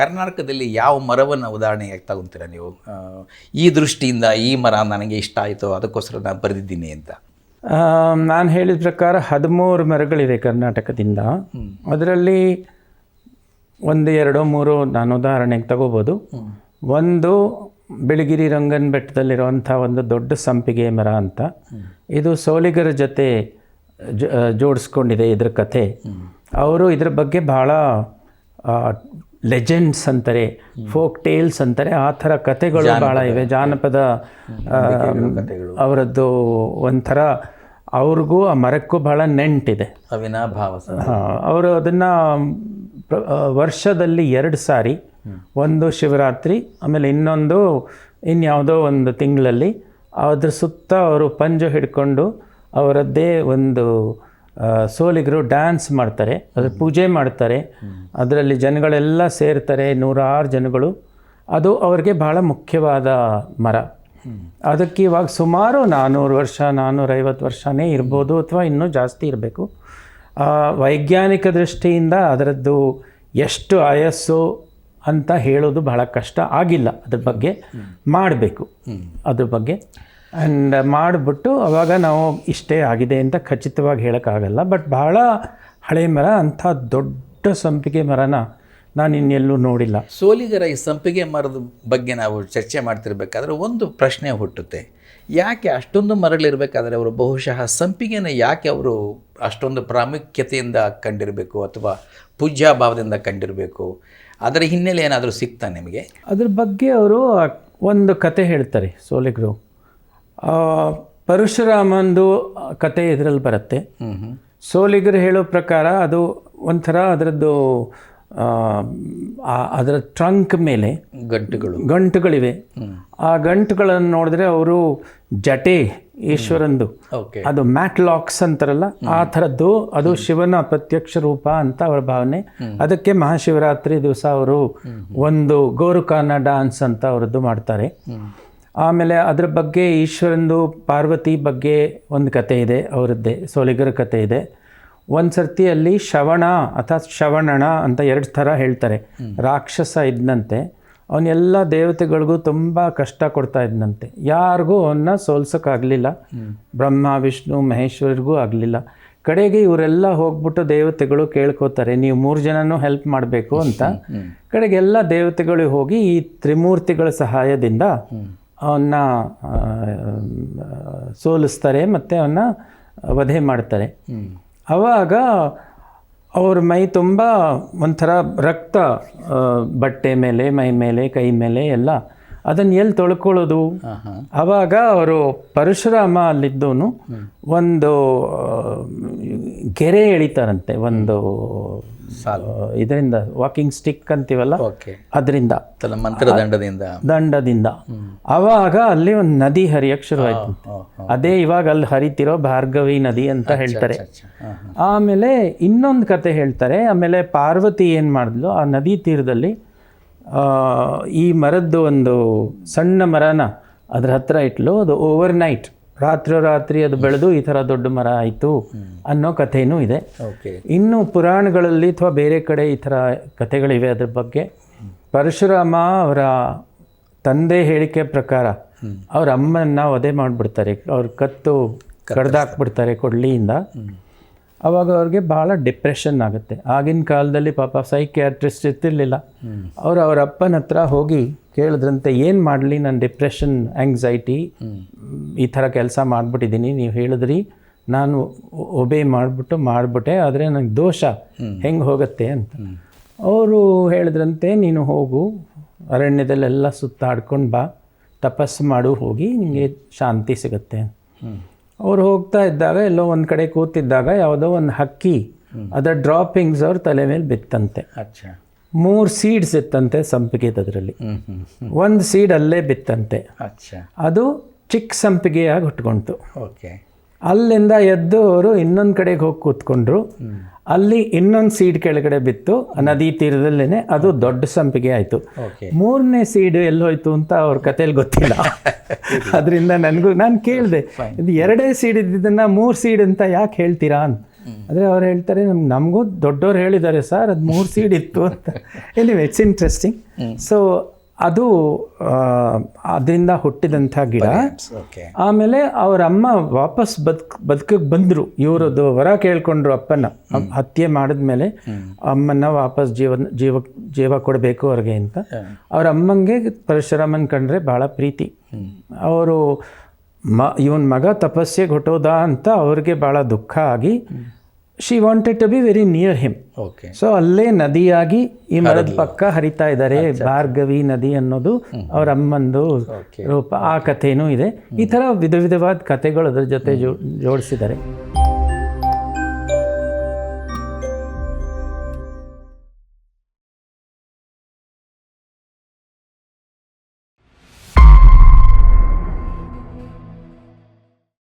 ಕರ್ನಾಟಕದಲ್ಲಿ ಯಾವ ಮರವನ್ನು ಉದಾಹರಣೆಯಾಗಿ ತಗೊತೀರ ನೀವು? ಈ ದೃಷ್ಟಿಯಿಂದ ಈ ಮರ ನನಗೆ ಇಷ್ಟ ಆಯಿತು ಅದಕ್ಕೋಸ್ಕರ ನಾನು ಬರೆದಿದ್ದೀನಿ ಅಂತ. ನಾನು ಹೇಳಿದ ಪ್ರಕಾರ ಹದಿಮೂರು ಮರಗಳಿವೆ ಕರ್ನಾಟಕದಿಂದ. ಅದರಲ್ಲಿ ಒಂದು ಎರಡು ಮೂರು ನಾನು ಉದಾಹರಣೆಗೆ ತಗೋಬೋದು. ಒಂದು ಬಿಳಿಗಿರಿ ರಂಗನ ಬೆಟ್ಟದಲ್ಲಿರುವಂಥ ಒಂದು ದೊಡ್ಡ ಸಂಪಿಗೆ ಮರ ಅಂತ. ಇದು ಸೋಲಿಗರ ಜೊತೆ ಜೋಡಿಸ್ಕೊಂಡಿದೆ ಇದರ ಕಥೆ. ಅವರು ಇದರ ಬಗ್ಗೆ ಭಾಳ ಲೆಜೆಂಡ್ಸ್ ಅಂತಾರೆ ಫೋಕ್ ಟೇಲ್ಸ್ ಅಂತಾರೆ ಆ ಥರ ಕಥೆಗಳು ಭಾಳ ಇವೆ. ಜಾನಪದ ಅವರದ್ದು ಒಂಥರ ಅವ್ರಿಗೂ ಆ ಮರಕ್ಕೂ ಭಾಳ ನೆಂಟಿದೆ. ಅವಿನಾಭಾವ ಅವರು ಅದನ್ನು ವರ್ಷದಲ್ಲಿ ಎರಡು ಸಾರಿ ಒಂದು ಶಿವರಾತ್ರಿ ಆಮೇಲೆ ಇನ್ನೊಂದು ಇನ್ಯಾವುದೋ ಒಂದು ತಿಂಗಳಲ್ಲಿ ಅದ್ರ ಸುತ್ತ ಅವರು ಪಂಜು ಹಿಡ್ಕೊಂಡು ಅವರದ್ದೇ ಒಂದು ಸೋಲಿಗರು ಡ್ಯಾನ್ಸ್ ಮಾಡ್ತಾರೆ ಅದ್ರ ಪೂಜೆ ಮಾಡ್ತಾರೆ ಅದರಲ್ಲಿ ಜನಗಳೆಲ್ಲ ಸೇರ್ತಾರೆ ನೂರಾರು ಜನಗಳು. ಅದು ಅವ್ರಿಗೆ ಭಾಳ ಮುಖ್ಯವಾದ ಮರ. ಅದಕ್ಕೆ ಇವಾಗ ಸುಮಾರು ನಾನ್ನೂರು ವರ್ಷ ನಾನ್ನೂರೈವತ್ತು ವರ್ಷನೇ ಇರ್ಬೋದು ಅಥವಾ ಇನ್ನೂ ಜಾಸ್ತಿ ಇರಬೇಕು. ವೈಜ್ಞಾನಿಕ ದೃಷ್ಟಿಯಿಂದ ಅದರದ್ದು ಎಷ್ಟು ಆಯಸ್ಸು ಅಂತ ಹೇಳೋದು ಬಹಳ ಕಷ್ಟ. ಆಗಿಲ್ಲ ಅದ್ರ ಬಗ್ಗೆ ಮಾಡಬೇಕು. ಅದ್ರ ಬಗ್ಗೆ. ಆ್ಯಂಡ್ ಮಾಡಿಬಿಟ್ಟು ಅವಾಗ ನಾವು ಇಷ್ಟೇ ಆಗಿದೆ ಅಂತ ಖಚಿತವಾಗಿ ಹೇಳೋಕ್ಕಾಗಲ್ಲ. ಬಟ್ ಭಾಳ ಹಳೆ ಮರ ಅಂಥ ದೊಡ್ಡ ಸಂಪಿಗೆ ಮರನ ನಾನು ಇನ್ನೆಲ್ಲೂ ನೋಡಿಲ್ಲ. ಸೋಲಿಗರ ಈ ಸಂಪಿಗೆ ಮರದ ಬಗ್ಗೆ ನಾವು ಚರ್ಚೆ ಮಾಡ್ತಿರ್ಬೇಕಾದ್ರೆ ಒಂದು ಪ್ರಶ್ನೆ ಹುಟ್ಟುತ್ತೆ. ಯಾಕೆ ಅಷ್ಟೊಂದು ಮರಗಳಿರಬೇಕಾದ್ರೆ ಅವರು ಬಹುಶಃ ಸಂಪಿಗೆನ ಯಾಕೆ ಅವರು ಅಷ್ಟೊಂದು ಪ್ರಾಮುಖ್ಯತೆಯಿಂದ ಕಂಡಿರಬೇಕು ಅಥವಾ ಪೂಜ್ಯಾಭಾವದಿಂದ ಕಂಡಿರಬೇಕು? ಅದರ ಹಿನ್ನೆಲೆ ಏನಾದರೂ ಸಿಗ್ತಾ ನಿಮಗೆ? ಅದ್ರ ಬಗ್ಗೆ ಅವರು ಒಂದು ಕತೆ ಹೇಳ್ತಾರೆ ಸೋಲಿಗರು. ಪರಶುರಾಮಂದು ಕತೆ ಇದರಲ್ಲಿ ಬರುತ್ತೆ. ಸೋಲಿಗರು ಹೇಳೋ ಪ್ರಕಾರ ಅದು ಒಂಥರ ಅದರದ್ದು ಅದರ ಟ್ರಂಕ್ ಮೇಲೆ ಗಂಟುಗಳು. ಗಂಟುಗಳಿವೆ. ಆ ಗಂಟುಗಳನ್ನು ನೋಡಿದ್ರೆ ಅವರು ಜಟೆ ಈಶ್ವರಂದು. ಅದು ಮ್ಯಾಟ್ ಲಾಕ್ಸ್ ಅಂತಾರಲ್ಲ ಆ ಥರದ್ದು ಅದು ಶಿವನ ಪ್ರತ್ಯಕ್ಷ ರೂಪ ಅಂತ ಅವರ ಭಾವನೆ. ಅದಕ್ಕೆ ಮಹಾಶಿವರಾತ್ರಿ ದಿವಸ ಅವರು ಒಂದು ಗೋರುಕಾನ ಡಾನ್ಸ್ ಅಂತ ಅವರದ್ದು ಮಾಡ್ತಾರೆ. ಆಮೇಲೆ ಅದ್ರ ಬಗ್ಗೆ ಈಶ್ವರಂದು ಪಾರ್ವತಿ ಬಗ್ಗೆ ಒಂದು ಕತೆ ಇದೆ ಅವರದ್ದೇ ಸೋಲಿಗರ ಕತೆ ಇದೆ. ಒಂದು ಸರ್ತಿಯಲ್ಲಿ ಶ್ರವಣ ಅಥವಾ ಶವಣಣ ಅಂತ ಎರಡು ಥರ ಹೇಳ್ತಾರೆ. ರಾಕ್ಷಸ ಇದ್ದಂತೆ ಅವನ್ನೆಲ್ಲ ದೇವತೆಗಳಿಗೂ ತುಂಬ ಕಷ್ಟ ಕೊಡ್ತಾ ಇದ್ದಂತೆ ಯಾರಿಗೂ ಅವನ್ನ ಸೋಲ್ಸೋಕ್ಕಾಗಲಿಲ್ಲ ಬ್ರಹ್ಮ ವಿಷ್ಣು ಮಹೇಶ್ವರಿಗೂ ಆಗಲಿಲ್ಲ. ಕಡೆಗೆ ಇವರೆಲ್ಲ ಹೋಗ್ಬಿಟ್ಟು ದೇವತೆಗಳು ಕೇಳ್ಕೋತಾರೆ ನೀವು ಮೂರು ಜನನೂ ಹೆಲ್ಪ್ ಮಾಡಬೇಕು ಅಂತ. ಕಡೆಗೆ ಎಲ್ಲ ದೇವತೆಗಳು ಹೋಗಿ ಈ ತ್ರಿಮೂರ್ತಿಗಳ ಸಹಾಯದಿಂದ ಅವನ್ನ ಸೋಲಿಸ್ತಾರೆ ಮತ್ತು ಅವನ್ನ ವಧೆ ಮಾಡ್ತಾರೆ. ಆವಾಗ ಅವ್ರ ಮೈ ತುಂಬ ಒಂಥರ ರಕ್ತ ಬಟ್ಟೆ ಮೇಲೆ ಮೈ ಮೇಲೆ ಕೈ ಮೇಲೆ ಎಲ್ಲ ಅದನ್ನು ಎಲ್ಲಿ ತೊಳ್ಕೊಳ್ಳೋದು? ಆವಾಗ ಅವರು ಪರಶುರಾಮ ಅಲ್ಲಿದ್ದವನು. ಒಂದು ಗೆರೆ ಎಳಿತಾರಂತೆ ಒಂದು ಇದರಿಂದ ವಾಕಿಂಗ್ ಸ್ಟಿಕ್ ಅಂತೀವಲ್ಲ? ಅದರಿಂದ. ದಂಡದಿಂದ. ದಂಡದಿಂದ. ಅವಾಗ ಅಲ್ಲಿ ಒಂದು ನದಿ ಹರಿಯಕ್ಕೆ ಶುರುವಾಯ್ತು. ಅದೇ ಇವಾಗ ಅಲ್ಲಿ ಹರಿತಿರೋ ಭಾರ್ಗವಿ ನದಿ ಅಂತ ಹೇಳ್ತಾರೆ. ಆಮೇಲೆ ಇನ್ನೊಂದು ಕತೆ ಹೇಳ್ತಾರೆ. ಆಮೇಲೆ ಪಾರ್ವತಿ ಏನು ಮಾಡಿದ್ಲು? ಆ ನದಿ ತೀರದಲ್ಲಿ ಈ ಮರದ್ದು ಒಂದು ಸಣ್ಣ ಮರನ ಅದ್ರ ಹತ್ರ ಇಟ್ಲು. ಅದು ಓವರ್ ನೈಟ್ ರಾತ್ರಿ ರಾತ್ರಿ ಅದು ಬೆಳೆದು ಈ ಥರ ದೊಡ್ಡ ಮರ ಆಯಿತು ಅನ್ನೋ ಕಥೆಯೂ ಇದೆ. ಇನ್ನು ಪುರಾಣಗಳಲ್ಲಿ ಅಥವಾ ಬೇರೆ ಕಡೆ ಈ ಥರ ಕಥೆಗಳಿವೆ ಅದ್ರ ಬಗ್ಗೆ ಪರಶುರಾಮ ಅವರ ತಂದೆ ಹೇಳಿಕೆ ಪ್ರಕಾರ ಅವ್ರ ಅಮ್ಮನ್ನ ವಧೆ ಮಾಡಿಬಿಡ್ತಾರೆ ಅವ್ರ ಕತ್ತು ಕಡ್ದಾಕ್ಬಿಡ್ತಾರೆ ಕೊಡ್ಲಿಯಿಂದ. ಅವಾಗ ಅವ್ರಿಗೆ ಭಾಳ ಡಿಪ್ರೆಷನ್ ಆಗುತ್ತೆ. ಆಗಿನ ಕಾಲದಲ್ಲಿ ಪಾಪ ಸೈಕ್ಯಾಟ್ರಿಸ್ಟ್ ಇರ್ತಿರ್ಲಿಲ್ಲ. ಅವರು ಅವ್ರ ಅಪ್ಪನ ಹತ್ರ ಹೋಗಿ ಕೇಳಿದ್ರಂತೆ ಏನು ಮಾಡಲಿ ನನ್ನ ಡಿಪ್ರೆಷನ್ ಆಂಗ್ಸೈಟಿ ಈ ಥರ ಕೆಲಸ ಮಾಡಿಬಿಟ್ಟಿದ್ದೀನಿ ನೀವು ಹೇಳಿದ್ರಿ. ನಾನು ಒಬೇ ಮಾಡಿಬಿಟ್ಟು ಮಾಡಿಬಿಟ್ಟೆ ಆದರೆ ನನಗೆ ದೋಷ ಹೆಂಗೆ ಹೋಗುತ್ತೆ ಅಂತ. ಅವರು ಹೇಳಿದ್ರಂತೆ ನೀನು ಹೋಗು ಅರಣ್ಯದಲ್ಲೆಲ್ಲ ಸುತ್ತಾಡ್ಕೊಂಡು ಬಾ ತಪಸ್ಸು ಮಾಡು ಹೋಗಿ ನಿಮಗೆ ಶಾಂತಿ ಸಿಗುತ್ತೆ. ಅವ್ರು ಹೋಗ್ತಾ ಇದ್ದಾಗ ಎಲ್ಲೋ ಒಂದು ಕಡೆ ಕೂತಿದ್ದಾಗ ಯಾವುದೋ ಒಂದು ಹಕ್ಕಿ ಅದರ ಡ್ರಾಪಿಂಗ್ಸ್ ಅವ್ರ ತಲೆ ಮೇಲೆ ಬಿತ್ತಂತೆ. ಮೂರು ಸೀಡ್ಸ್ ಇತ್ತಂತೆ ಸಂಪಿಗೆದದ್ರಲ್ಲಿ ಹ್ಞೂ ಒಂದು ಸೀಡ್ ಅಲ್ಲೇ ಬಿತ್ತಂತೆ. ಅದು ಚಿಕ್ಕ ಸಂಪಿಗೆಯಾಗಿ ಹುಟ್ಕೊಂತು ಓಕೆ. ಅಲ್ಲಿಂದ ಎದ್ದು ಅವರು ಇನ್ನೊಂದು ಕಡೆಗೆ ಹೋಗಿ ಕೂತ್ಕೊಂಡ್ರು. ಅಲ್ಲಿ ಇನ್ನೊಂದು ಸೀಡ್ ಕೆಳಗಡೆ ಬಿತ್ತು. ನದಿ ತೀರದಲ್ಲೇ ಅದು ದೊಡ್ಡ ಸಂಪಿಗೆ ಆಯಿತು. ಮೂರನೇ ಸೀಡ್ ಎಲ್ಲೋಯ್ತು ಅಂತ ಅವ್ರ ಕಥೆಯಲ್ಲಿ ಗೊತ್ತಿಲ್ಲ. ಅದರಿಂದ ನನಗೂ ನಾನು ಕೇಳಿದೆ. ಇದು ಎರಡೇ ಸೀಡ್ ಇದ್ದಿದ್ದನ್ನು ಮೂರು ಸೀಡ್ ಅಂತ ಯಾಕೆ ಹೇಳ್ತೀರಾ ಅಂತ. ಆದರೆ ಅವ್ರು ಹೇಳ್ತಾರೆ ನಮ್ಗೆ ನಮಗೂ ದೊಡ್ಡವ್ರು ಹೇಳಿದ್ದಾರೆ ಸರ್ ಅದು ಮೂರು ಸೀಡ್ ಇತ್ತು ಅಂತ. ಎನಿವೆ ಇಟ್ಸ್ ಇಂಟ್ರೆಸ್ಟಿಂಗ್ ಸೊ ಅದು ಅದರಿಂದ ಹುಟ್ಟಿದಂಥ ಗಿಡ. ಆಮೇಲೆ ಅವ್ರ ಅಮ್ಮ ವಾಪಸ್ ಬದುಕ್ ಬದುಕಕ್ಕೆ ಬಂದರು. ಇವರದ್ದು ವರ ಕೇಳ್ಕೊಂಡ್ರು ಅಪ್ಪನ. ಹತ್ಯೆ ಮಾಡಿದ್ಮೇಲೆ ಅಮ್ಮನ ವಾಪಸ್ ಜೀವ ಜೀವ ಜೀವ ಕೊಡಬೇಕು ಅವ್ರಿಗೆ ಅಂತ. ಅವ್ರ ಅಮ್ಮಂಗೆ ಪರಶುರಾಮನ್ ಕಂಡ್ರೆ ಭಾಳ ಪ್ರೀತಿ. ಅವರು ಮ ಇವನ್ ಮಗ ತಪಸ್ಸೆಗೆ ಹೊಟ್ಟೋದ ಅಂತ ಅವ್ರಿಗೆ ಭಾಳ ದುಃಖ ಆಗಿ she wanted to be very near him okay so ಅಲ್ಲೇ ನದಿಯಾಗಿ ಈ ಮರದ ಪಕ್ಕ ಹರಿತಾ ಇದ್ದಾರೆ. ಭಾರ್ಗವಿ ನದಿ ಅನ್ನೋದು ಅವರ ಅಮ್ಮಂದು ರೂಪ. ಆ ಕಥೆನೂ ಇದೆ. ಈ ಥರ ವಿಧ ವಿಧವಾದ ಕಥೆಗಳು ಅದರ ಜೊತೆ ಜೋಡಿಸಿದ್ದಾರೆ.